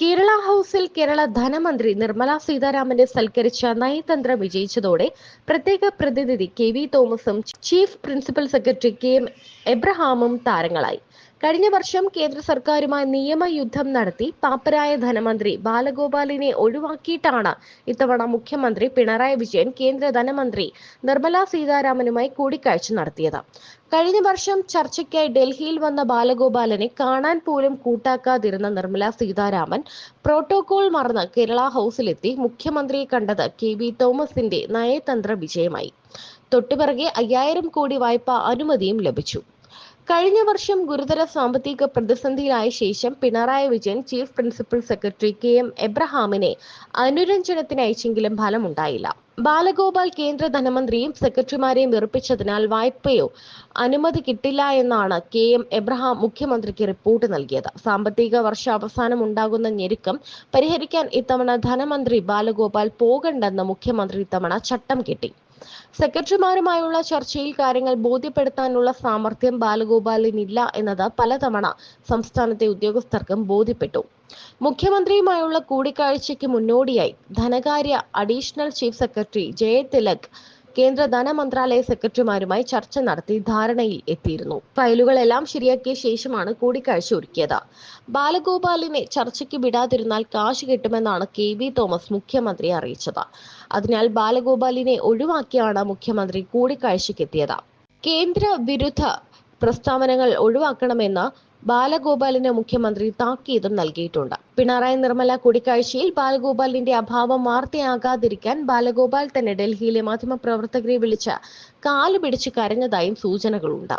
കേരള ഹൗസിൽ കേരള ധനമന്ത്രി നിർമ്മല സീതാരാമനെ സൽക്കരിച്ച നയതന്ത്രം വിജയിച്ചതോടെ പ്രത്യേക പ്രതിനിധി കെ വി തോമസും chief principal secretary K M എബ്രഹാമും താരങ്ങളായി. കഴിഞ്ഞ വർഷം കേന്ദ്ര സർക്കാരുമായി നിയമയുദ്ധം നടത്തി പാപ്പരായ ധനമന്ത്രി ബാലഗോപാലിനെ ഒഴിവാക്കിയിട്ടാണ് ഇത്തവണ മുഖ്യമന്ത്രി പിണറായി വിജയൻ കേന്ദ്ര ധനമന്ത്രി നിർമ്മല സീതാരാമനുമായി കൂടിക്കാഴ്ച നടത്തിയത്. കഴിഞ്ഞ വർഷം ചർച്ചയ്ക്കായി ഡൽഹിയിൽ വന്ന ബാലഗോപാലനെ കാണാൻ പോലും കൂട്ടാക്കാതിരുന്ന നിർമ്മല സീതാരാമൻ പ്രോട്ടോകോൾ മറന്ന് കേരള ഹൗസിലെത്തി മുഖ്യമന്ത്രിയെ കണ്ടത് കെ വി തോമസിന്റെ നയതന്ത്ര വിജയമായി. തൊട്ടുപിറകെ അയ്യായിരം കോടി വായ്പ അനുമതിയും ലഭിച്ചു. കഴിഞ്ഞ വർഷം ഗുരുതര സാമ്പത്തിക പ്രതിസന്ധിയിലായ ശേഷം Pinarayi Vijayan chief principal secretary K M എബ്രഹാമിനെ അനുരഞ്ജനത്തിന് അയച്ചെങ്കിലും ഫലമുണ്ടായില്ല. ബാലഗോപാൽ കേന്ദ്ര ധനമന്ത്രിയും സെക്രട്ടറിമാരെയും വെറുപ്പിച്ചതിനാൽ വായ്പയോ അനുമതി കിട്ടില്ല എന്നാണ് കെ എം എബ്രഹാം മുഖ്യമന്ത്രിക്ക് റിപ്പോർട്ട് നൽകിയത്. സാമ്പത്തിക വർഷാവസാനം ഉണ്ടാകുന്ന ഞെരുക്കം പരിഹരിക്കാൻ ഇത്തവണ ധനമന്ത്രി ബാലഗോപാൽ പോകണ്ടെന്ന് മുഖ്യമന്ത്രി ഇത്തവണ ചട്ടം കിട്ടി. സെക്രട്ടറിമാരുമായുള്ള ചർച്ചയിൽ കാര്യങ്ങൾ ബോധ്യപ്പെടുത്താനുള്ള സാമർഥ്യം ബാലഗോപാലിനില്ല എന്നത് പലതവണ സംസ്ഥാനത്തെ ഉദ്യോഗസ്ഥർക്കും ബോധ്യപ്പെട്ടു. മുഖ്യമന്ത്രിയുമായുള്ള കൂടിക്കാഴ്ചയ്ക്ക് മുന്നോടിയായി ധനകാര്യ അഡീഷണൽ ചീഫ് സെക്രട്ടറി ജയതിലക് കേന്ദ്ര ധനമന്ത്രാലയ സെക്രട്ടറിമാരുമായി ചർച്ച നടത്തി ധാരണയിൽ എത്തിയിരുന്നു. ഫയലുകളെല്ലാം ശരിയാക്കിയ ശേഷമാണ് കൂടിക്കാഴ്ച ഒരുക്കിയത്. ബാലഗോപാലിനെ ചർച്ചയ്ക്ക് വിടാതിരുന്നാൽ കാശ് കിട്ടുമെന്നാണ് കെ വി തോമസ് മുഖ്യമന്ത്രിയെ അറിയിച്ചത്. അതിനാൽ ബാലഗോപാലിനെ ഒഴിവാക്കിയാണ് മുഖ്യമന്ത്രി കൂടിക്കാഴ്ചയ്ക്കെത്തിയത്. കേന്ദ്ര വിരുദ്ധ പ്രസ്താവനകൾ ഒഴിവാക്കണമെന്ന് ബാലഗോപാലിന് മുഖ്യമന്ത്രി താക്കീതും നൽകിയിട്ടുണ്ട്. പിണറായി നിർമ്മല കൂടിക്കാഴ്ചയിൽ ബാലഗോപാലിന്റെ അഭാവം വാർത്തയാകാതിരിക്കാൻ ബാലഗോപാൽ തന്നെ ഡൽഹിയിലെ മാധ്യമപ്രവർത്തകരെ വിളിച്ച് കാൽ പിടിച്ച് കരഞ്ഞതായും സൂചനകളുണ്ട്.